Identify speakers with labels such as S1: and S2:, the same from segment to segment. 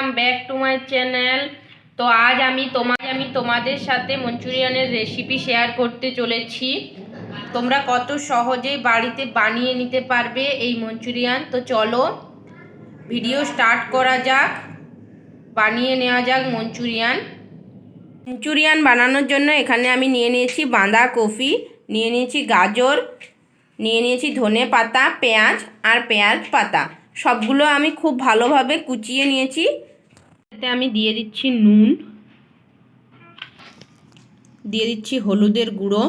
S1: Welcome back to my channel তো আজ আমি তোমার আমি তোমাদের সাথে মঞ্চুরিয়ানের রেসিপি শেয়ার করতে চলেছি। তোমরা কত সহজেই বাড়িতে বানিয়ে নিতে পারবে এই মঞ্চুরিয়ান। তো চলো ভিডিও স্টার্ট করা যাক। বানিয়ে নেওয়া যাক মঞ্চুরিয়ান। মঞ্চুরিয়ান বানানোর জন্য এখানে আমি নিয়ে নিয়েছি বাঁধাকপি, নিয়ে নিয়েছি গাজর, নিয়ে নিয়েছি ধনে পাতা, পেঁয়াজ আর পেঁয়াজ পাতা। সবগুলো আমি খুব ভালোভাবে কুচিয়ে নিয়েছি। এতে আমি দিয়ে দিচ্ছি নুন, দিয়ে দিচ্ছি হলুদের গুঁড়ো,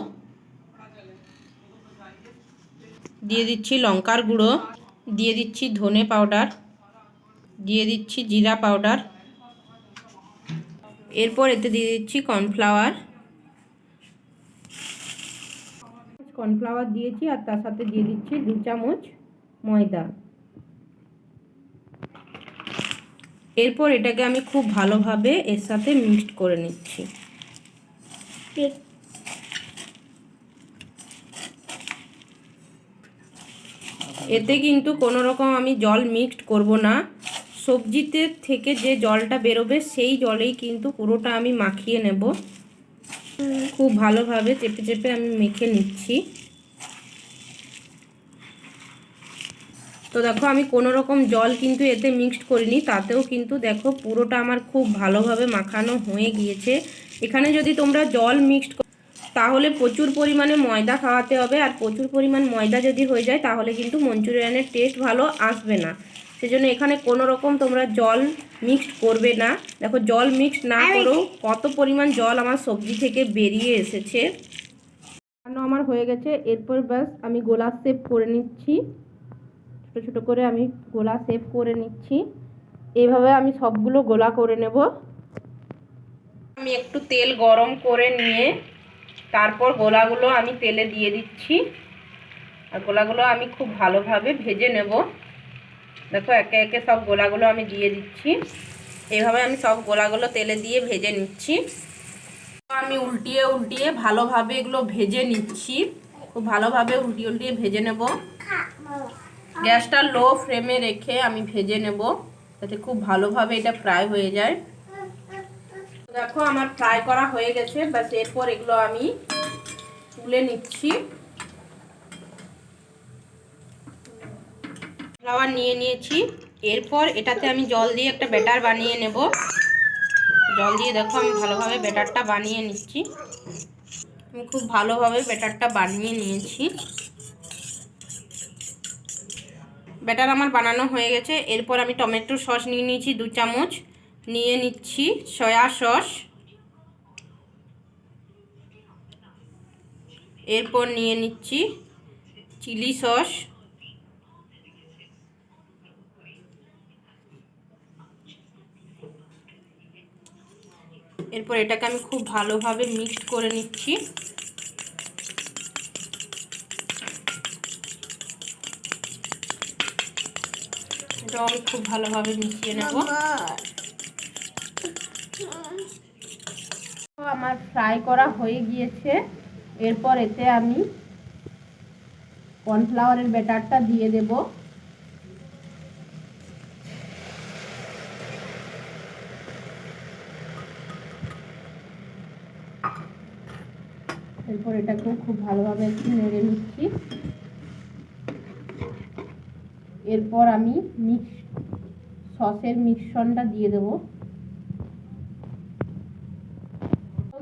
S1: দিয়ে দিচ্ছি লঙ্কার গুঁড়ো, দিয়ে দিচ্ছি ধনে পাউডার, দিয়ে দিচ্ছি জিরা পাউডার, এরপর এতে দিয়ে দিচ্ছি কর্নফ্লাওয়ার। কর্নফ্লাওয়ার দিয়েছি আর তার সাথে দিয়ে দিচ্ছি দু চামচ ময়দা। এরপর এটাকে আমি খুব ভালোভাবে এর সাথে মিক্সড করে নিচ্ছি। এতে কিন্তু কোনো রকম আমি জল মিক্সড করব না। সবজিতে থেকে যে জলটা বেরোবে সেই জলেই কিন্তু পুরোটা আমি মাখিয়ে নেব। খুব ভালোভাবে চেপে চেপে আমি মেখে নিচ্ছি। তো দেখো আমি কোনো রকম জল কিন্তু এতে মিক্সড করিনি। তাতেও কিন্তু দেখো পুরোটা আমার খুব ভালোভাবে মাখানো হয়ে গিয়েছে। এখানে যদি তোমরা জল মিক্সড তাহলে প্রচুর পরিমাণে ময়দা খাওয়াতে হবে। আর প্রচুর পরিমাণ ময়দা যদি হয়ে যায় তাহলে কিন্তু মঞ্চুরিয়ানের টেস্ট ভালো আসবে না। সেজন্য এখানে কোনো রকম তোমরা জল মিক্সড করবে না। দেখো জল মিক্সড না করো কত পরিমাণ জল আমার সবজি থেকে বেরিয়ে এসেছে। আমার হয়ে গেছে। এরপর ব্যাস আমি গোলাপ শেপ করে নিচ্ছি। ছোটো ছোটো করে আমি গোলা শেপ করে নিচ্ছি। এইভাবে আমি সবগুলো গোলা করে নেব। আমি একটু তেল গরম করে নিয়ে তারপর গোলাগুলো আমি তেলে দিয়ে দিচ্ছি। আর গোলাগুলো আমি খুব ভালোভাবে ভেজে নেব। দেখো, একে একে সব গোলাগুলো আমি দিয়ে দিচ্ছি। এইভাবে আমি সব গোলাগুলো তেলে দিয়ে ভেজে নিচ্ছি। আমি উল্টিয়ে উল্টিয়ে ভালোভাবে এগুলো ভেজে নিচ্ছি। খুব ভালোভাবে উল্টিয়ে উল্টিয়ে ভেজে নেব। গ্যাসটা লো ফ্লেমে রেখে আমি ভেজে নেব, যাতে খুব ভালোভাবে এটা ফ্রাই হয়ে যায়। দেখো আমার ফ্রাই করা হয়ে গেছে, ব্যাস এরপর এগুলো আমি তুলে নিচ্ছি। ফ্লাওয়ার নিয়ে নিয়েছি, এরপর এটাতে আমি জল দিয়ে একটা ব্যাটার বানিয়ে নেব। জল দিয়ে দেখো আমি ভালোভাবে ব্যাটারটা বানিয়ে নিচ্ছি। আমি খুব ভালোভাবে ব্যাটারটা বানিয়ে নিয়েছি। ব্যাটার আমার বানানো হয়ে গেছে। এরপর আমি টমেটো সস নিয়ে নিয়েছি দু চামচ। নিয়ে নিচ্ছি সয়া সস। এরপর নিয়ে নিচ্ছি চিলি সস। এরপর এটাকে আমি খুব ভালোভাবে মিক্সড করে নিচ্ছি। আমি খুব ভালোভাবে মিশিয়ে নেব। আমার ফ্রাই করা হয়ে গিয়েছে। এরপর এতে আমি কর্নফ্লাওয়ারের ব্যাটারটা দিয়ে দেব। এরপর এটাকেও খুব ভালোভাবে একটু নেড়ে নিচ্ছি। এরপর আমি মিক্স সসের মিশ্রণটা দিয়ে দেব।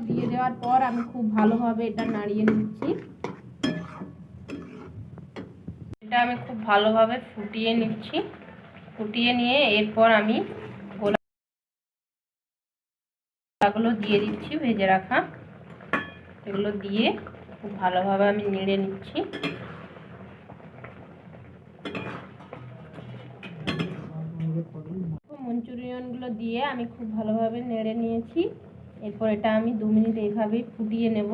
S1: দিয়ে দেওয়ার পর আমি খুব ভালোভাবে এটা নাড়িয়ে নিচ্ছি। এটা আমি খুব ভালোভাবে ফুটিয়ে নিচ্ছি। ফুটিয়ে নিয়ে এরপর আমি গোলাগুলো দিয়ে দিচ্ছি, ভেজে রাখা। এগুলো দিয়ে খুব ভালোভাবে আমি নেড়ে নিচ্ছি। মঞ্চুরিয়ানগুলো দিয়ে আমি খুব ভালোভাবে নেড়ে নিয়েছি। এরপর এটা আমি দু মিনিট এইভাবেই ফুটিয়ে নেব,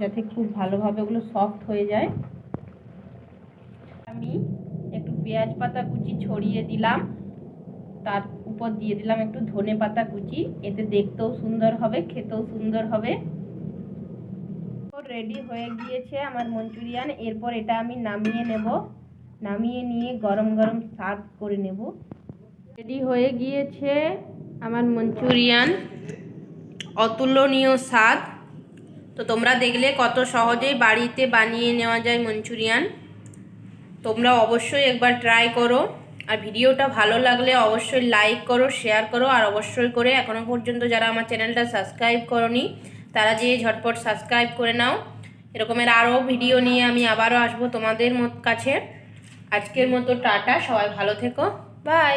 S1: যাতে খুব ভালোভাবে ওগুলো সফট হয়ে যায়। আমি একটু পেঁয়াজ পাতা কুচি ছড়িয়ে দিলাম। তার উপর দিয়ে দিলাম একটু ধনে পাতা কুচি। এতে দেখতেও সুন্দর হবে, খেতেও সুন্দর হবে। রেডি হয়ে গিয়েছে আমার মঞ্চুরিয়ান। এরপর এটা আমি নামিয়ে নেব। নামিয়ে নিয়ে গরম গরম সার্ভ করে নেব। রেডি হয়ে গিয়েছে আমার মঞ্চুরিয়ান। অতুলনীয় স্বাদ। তো তোমরা দেখলে কত সহজেই বাড়িতে বানিয়ে নেওয়া যায় মঞ্চুরিয়ান। তোমরা অবশ্যই একবার ট্রাই করো। আর ভিডিওটা ভালো লাগলে অবশ্যই লাইক করো শেয়ার করো। আর অবশ্যই করে এখনও পর্যন্ত যারা আমার চ্যানেলটা সাবস্ক্রাইব করনি, তারা যেয়ে ঝটপট সাবস্ক্রাইব করে নাও। এরকমের আরও ভিডিও নিয়ে আমি আবারও আসব তোমাদের কাছে। আজকের মতো টাটা, সবাই ভালো থেকো। বাই